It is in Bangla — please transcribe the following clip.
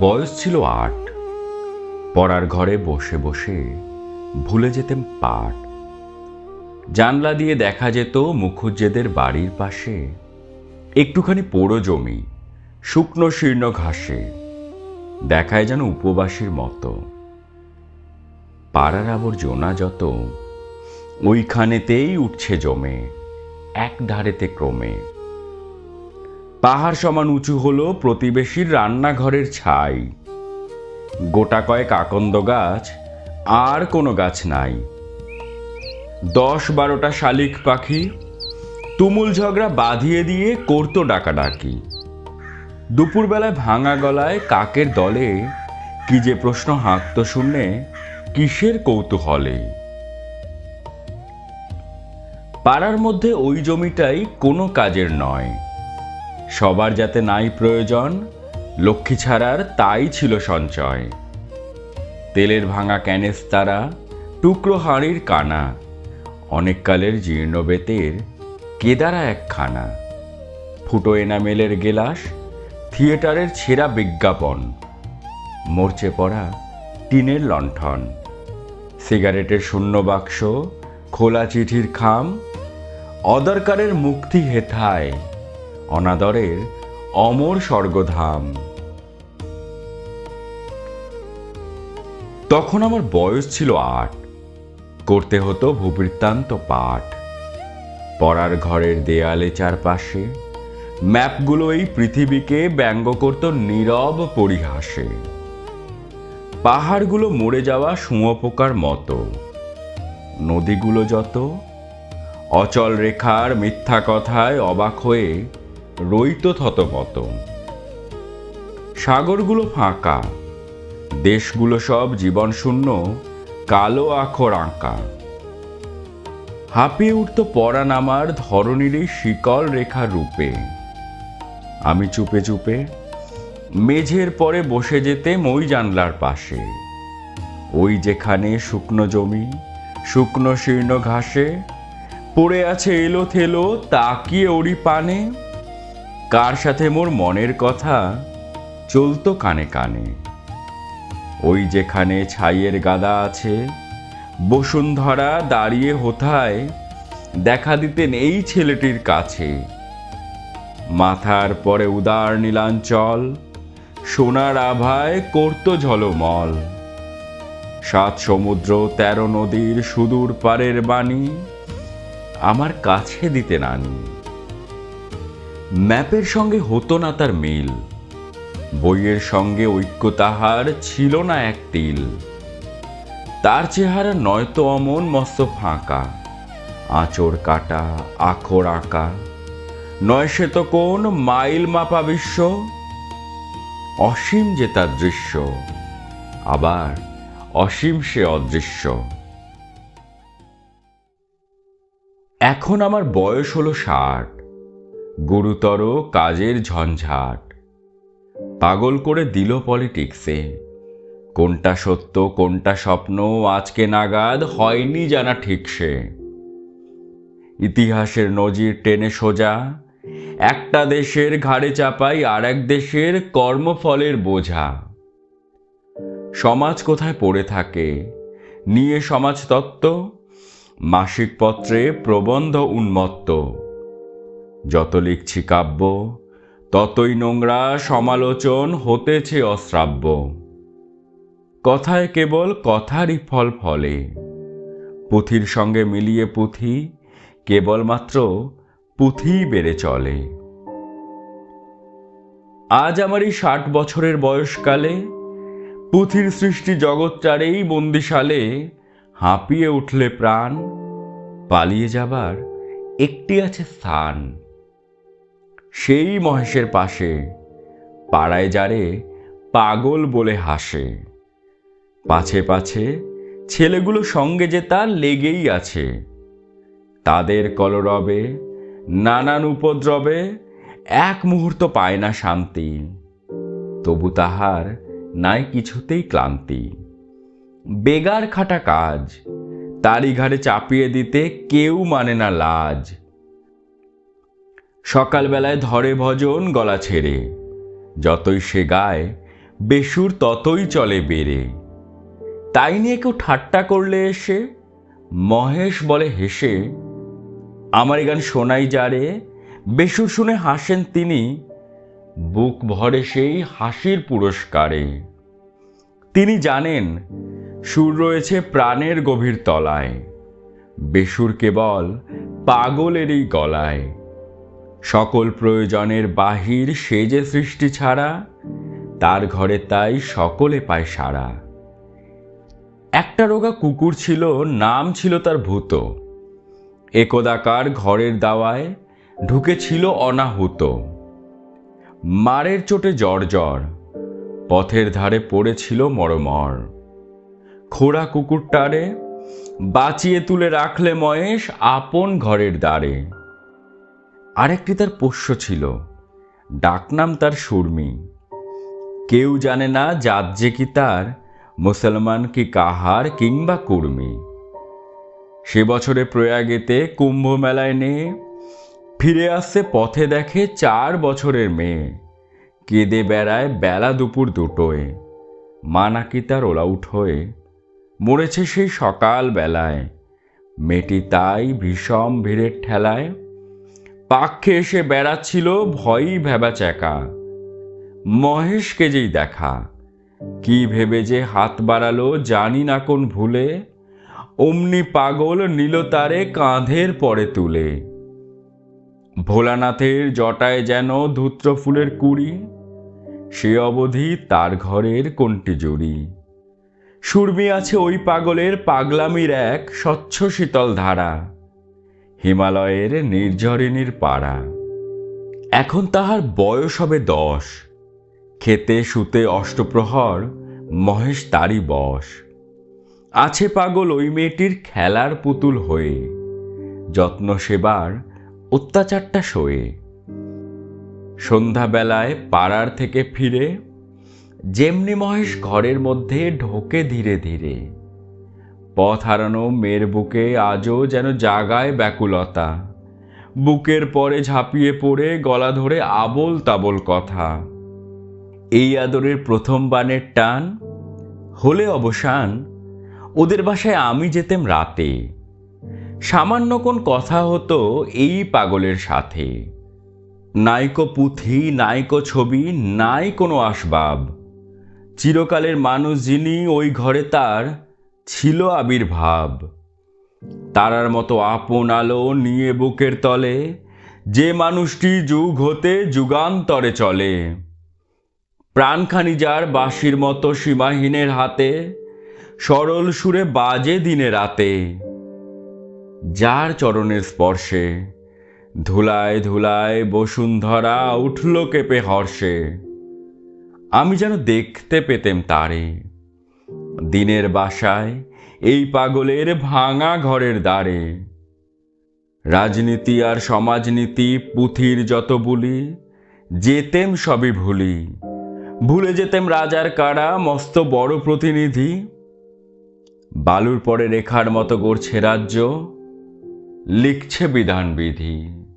বয়স ছিল আট। পড়ার ঘরে বসে বসে ভুলে যেতেম পাঠ জানলা দিয়ে দেখা যেত মুখুজ্জেদের বাড়ির পাশে একটুখানি পোড়ো জমি, শুকনো শীর্ণ ঘাসে। দেখায় যেন উপবাসীর মতো। পাড়ার আবর্জনা যত, ওইখানেতেই উঠছে জমে এক ধারেতে ক্রমে। পাহাড় সমান উঁচু হলো প্রতিবেশীর রান্নাঘরের ছাই। গোটা কয়েক আকন্দ গাছ, আর কোনো গাছ নাই। দশ বারোটা শালিক পাখি, তুমুল ঝগড়া বাঁধিয়ে দিয়ে করতো ডাকাডাকি। দুপুরবেলায় ভাঙা গলায় কাকের দলে কি যে প্রশ্ন হাঁকত শুনে কিসের কৌতূহলে। পাড়ার মধ্যে ওই জমিটাই কোনো কাজের নয়। সবার যাতে নাই প্রয়োজন, লক্ষ্মী ছাড়ার তাই ছিল সঞ্চয়। তেলের ভাঙা ক্যানেস তারা, টুকরো হাঁড়ির কানা অনেককালের জীর্ণ বেতের কেদারা একখানা। ফুটো এনামেলের গেলাস, থিয়েটারের ছেঁড়া বিজ্ঞাপন, মরচে পড়া টিনের লণ্ঠন, সিগারেটের শূন্য বাক্স, খোলা চিঠির খাম, অদরকারের মুক্তি হেথায়। অনাদরের অমর স্বর্গধাম। তখন আমার বয়স ছিল আট। করতে হতো ভূবৃত্তান্ত পাঠ। পড়ার ঘরের দেয়ালে চারপাশে ম্যাপগুলো এই পৃথিবীকে ব্যঙ্গ করত নীরব পরিহাসে। পাহাড়গুলো মরে যাওয়া শুঁয়োপোকার মতো। নদীগুলো যত অচল রেখার মিথ্যা কথায় অবাক হয়ে রইত থতমত সাগরগুলো ফাঁকা, দেশগুলো সব জীবন শূন্য কালো আখর আঁকা। হাঁপিয়ে উঠত পরাণ আমার ধরনীরই শিকল রেখা রূপে। আমি চুপে চুপে মেঝের পরে বসে যেতে মই জানলার পাশে। ওই যেখানে শুকনো জমি, শুকনো শীর্ণ ঘাসে, পড়ে আছে এলো থেলো তাকিয়ে ওরি পানে কার সাথে মোর মনের কথা? চলতো কানে কানে। ওই যেখানে ছাইয়ের গাদা আছে, বসুন্ধরা দাঁড়িয়ে হোথায়, দেখা দিতেন এই ছেলেটির কাছে। মাথার পরে উদার নীলাঞ্চল, সোনার আভায় করত ঝলমল। সাত সমুদ্র, তেরো নদীর সুদূর পারের বাণী, আমার কাছে দিতে নানি ম্যাপের সঙ্গে হতো না তার মিল। বইয়ের সঙ্গে ঐক্য তাহার ছিল না এক তিল। তার চেহারা নয়তো অমন, মস্ত ফাঁকা। আঁচড় কাটা, আখর আঁকা। নয় সে তো কোন মাইল মাপা বিশ্ব। অসীম যে তার দৃশ্য, আবার অসীম সে অদৃশ্য। এখন আমার বয়স হলো ষাট। গুরুতর কাজের ঝঞ্ঝাট। পাগল করে দিল পলিটিক্সে। কোনটা সত্য, কোনটা স্বপ্ন, আজকে নাগাদ হয়নি জানা ঠিক সে। ইতিহাসের নজির টেনে সোজা, একটা দেশের ঘাড়ে চাপাই আর এক দেশের কর্মফলের বোঝা। সমাজ কোথায় পড়ে থাকে? নিয়ে সমাজতত্ত্ব, মাসিক পত্রে প্রবন্ধ উন্মত্ত। যত লিখছি কাব্য, ততই নোংরা সমালোচন হতেছে অশ্রাব্য। কথায় কেবল কথারই ফল ফলে। পুঁথির সঙ্গে মিলিয়ে পুঁথি কেবলমাত্র পুঁথিই বেড়ে চলে। আজ আমার এই ষাট বছরের বয়সকালে পুঁথির সৃষ্টি জগৎটারেই বন্দিশালে হাঁপিয়ে উঠলে প্রাণ, পালিয়ে যাবার একটি আছে স্থান। সেই মহেশের পাশে, পাড়ায় যারে পাগল বলে হাসে। পাছে পাছে ছেলেগুলো সঙ্গে যে তার লেগেই আছে। তাদের কলরবে, নানান উপদ্রবে এক মুহূর্ত পায় না শান্তি। তবু তাহার নাই কিছুতেই ক্লান্তি। বেগার খাটা কাজ, তারি ঘাড়ে চাপিয়ে দিতে কেউ মানে না লাজ। সকালবেলায় ধরে ভজন গলা ছেড়ে। যতই সে গায়, বেসুর ততই চলে বেড়ে। তাই নিয়ে কেউ ঠাট্টা করলে এসে, মহেশ বলে হেসে, আমার গান শোনাই যারে বেসুর শুনে হাসেন তিনি, বুক ভরে সেই হাসির পুরস্কারে। তিনি জানেন, সুর রয়েছে প্রাণের গভীর তলায়। বেসুর কেবল পাগলেরই গলায়। সকল প্রয়োজনের বাহির সে যে সৃষ্টি ছাড়া, তার ঘরে তাই সকলে পায় সারা একটা রোগা কুকুর ছিল, নাম ছিল তার ভূত। একদাকার ঘরের দাওয়ায় ঢুকেছিল অনাহুত। মারের চোটে জ্বর জ্বর, পথের ধারে পড়েছিল মরমর। খোড়া কুকুরটারে বাঁচিয়ে তুলে রাখলে মহেশ আপন ঘরের দ্বারে। আরেকটি তার পোষ্য ছিল। ডাকনাম তার সুরমি। কেউ জানে না জাত যে কি তার, মুসলমান কি কাহার কিংবা কুর্মি। সে বছরে প্রয়াগেতে কুম্ভ মেলায় নিয়ে ফিরে আসছে পথে দেখে চার বছরের মেয়ে। কেঁদে বেড়ায় বেলা দুপুর দুটোয়। মা নাকি তার ওলাউট হয়ে মরেছে সেই সকাল বেলায়। মেয়েটি তাই ভীষণ ভিড়ের ঠেলায় পাক্ষে এসে বেড়াচ্ছিল, ভয়ই ভেবা চেকা মহেশকে যেই দেখা, কি ভেবে যে হাত বাড়ালো জানি না কোন ভুলে, অমনি পাগল নিল তারে কাঁধের পরে তুলে। ভোলানাথের জটায় যেন ধূত্র ফুলের কুড়ি, সে অবধি তার ঘরের কোনটি জুড়ি। সুরমি আছে ওই পাগলের পাগলামির এক স্বচ্ছ শীতল ধারা। হিমালয়ের নির্ঝরিণীর পাড়া। এখন তাহার বয়স হবে দশ। খেতে, শুতে অষ্টপ্রহর, মহেশ তারই বশ। আছে পাগল ওই মেয়েটির খেলার পুতুল হয়ে। যত্ন সেবার অত্যাচারটা সয়ে। সন্ধ্যাবেলায় পাড়ার থেকে ফিরে, যেমনি মহেশ ঘরের মধ্যে ঢোকে ধীরে ধীরে। পথ হারানো মেয়ের বুকে আজও যেন জাগায় ব্যাকুলতা। বুকের পরে ঝাঁপিয়ে পড়ে গলা ধরে আবল তাবল কথা। এই আদরের প্রথম বানের টান? হলে অবসান? ওদের বাসায় আমি যেতেম রাতে। সামান্য কোন কথা হতো এই পাগলের সাথে। নাইকো পুঁথি, নাইকো ছবি, নাই কোনো আসবাব। চিরকালের মানুষ যিনি ওই ঘরে তার ছিল আবির্ভাব। তারার মতো আপন আলো নিয়ে বুকের তলে, যে মানুষটি যুগ হতে যুগান্তরে চলে। প্রাণখানি যার বাঁশির মতো সীমাহীনের হাতে, সরল সুরে বাজে দিনে রাতে। যার চরণের স্পর্শে, ধুলায় ধুলায় বসুন্ধরা উঠল কেঁপে হর্ষে। আমি যেন দেখতে পেতেম তারে। দিনের বাসায়, এই পাগলের ভাঙা ঘরের দ্বারে। রাজনীতি আর সমাজনীতি, পুঁথির যত বুলি, যেতেম সবই ভুলি। ভুলে যেতেম রাজার কারা মস্ত বড় প্রতিনিধি। বালুর পরে রেখার মতো গড়ছে রাজ্য, লিখছে বিধানবিধি।